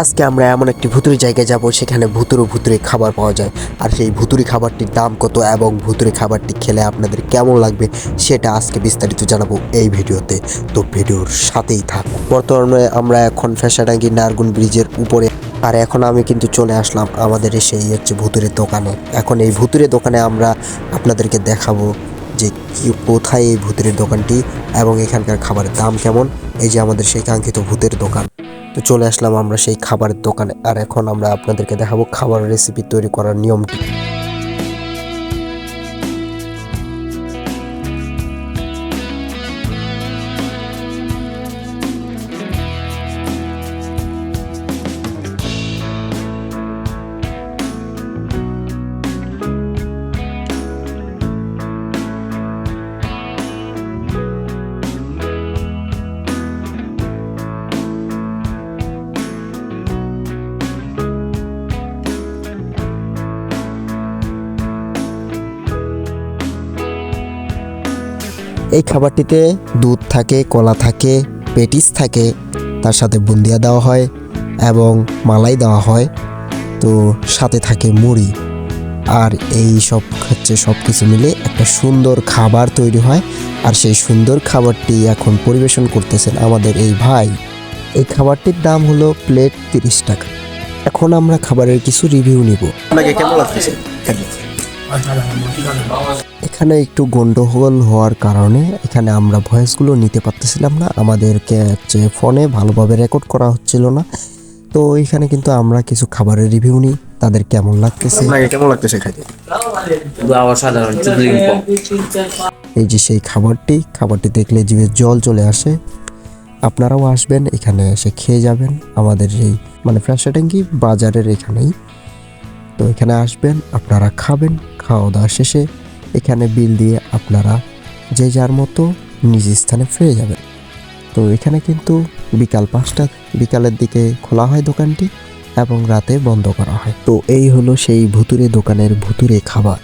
আজকে আমরা এমন একটি ভুতুরি জায়গায় যাব সেখানে ভুতুরো ভুতুরে খাবার পাওয়া যায়। আর সেই ভুতুরি খাবারটির দাম কত এবং ভুতুরি খাবারটি খেলে আপনাদের কেমন লাগবে সেটা আজকে বিস্তারিত জানাব এই ভিডিওতে। তো ভিডিওর সাথেই থাক। বর্তমানে আমরা এখন ফ্যাশাডাঙ্গি নারগুন ব্রিজের উপরে। আর এখন আমি কিন্তু চলে আসলাম আমাদের সেই হচ্ছে ভুতুরের দোকানে। এখন এই ভুতুরের দোকানে আমরা আপনাদেরকে দেখাবো যে কি কোথায় এই ভূতের দোকানটি এবং এখানকার খাবারের দাম কেমন। এই যে আমাদের সেই কাঙ্ক্ষিত ভূতের দোকান। তো চলে আসলাম আমরা সেই খাবারের দোকানে। আর এখন আমরা আপনাদেরকে দেখাবো খাবার রেসিপি তৈরি করার নিয়মটি। এই খাবারটিতে দুধ থাকে, কলা থাকে, পেটিস থাকে, তার সাথে বুন্দিয়া দেওয়া হয় এবং মালাই দেওয়া হয়। তো সাথে থাকে মুড়ি। আর এই সব হচ্ছে সব কিছু মিলে একটা সুন্দর খাবার তৈরি হয়। আর সেই সুন্দর খাবারটি এখন পরিবেশন করতেছেন আমাদের এই ভাই। এই খাবারটির দাম হলো প্লেট তিরিশ টাকা। এখন আমরা খাবারের কিছু রিভিউ নিব। আপনাকে কেমন লাগতেছে? এখানে একটু গন্ডগোল হওয়ার কারণে এখানে আমরা ভয়েসগুলো নিতে পারতেছিলাম না। আমাদেরকে হচ্ছে ফোনে ভালোভাবে রেকর্ড করা হচ্ছিল না। তো এখানে কিন্তু আমরা কিছু খাবারের রিভিউ নিই। তাদের কেমন লাগতেছে? কেমন খাইতে? এই যে সেই খাবারটি খাবারটি দেখলে জিভে জল চলে আসে। আপনারাও আসবেন এখানে এসে খেয়ে যাবেন। আমাদের এই মানে ফ্রেশাটাঙ্গি বাজারের এখানেই। তো এখানে আসবেন, আপনারা খাবেন খাওয়া দাওয়া শেষে এখানে বিল দিয়ে আপনারা যে যার মতো নিজ স্থানে ফিরে যাবেন। তো এখানে কিন্তু বিকাল পাঁচটা, বিকালের দিকে খোলা হয় দোকানটি এবং রাতে বন্ধ করা হয়। তো এই হলো সেই ভুতুরে দোকানের ভুতুরে খাবার।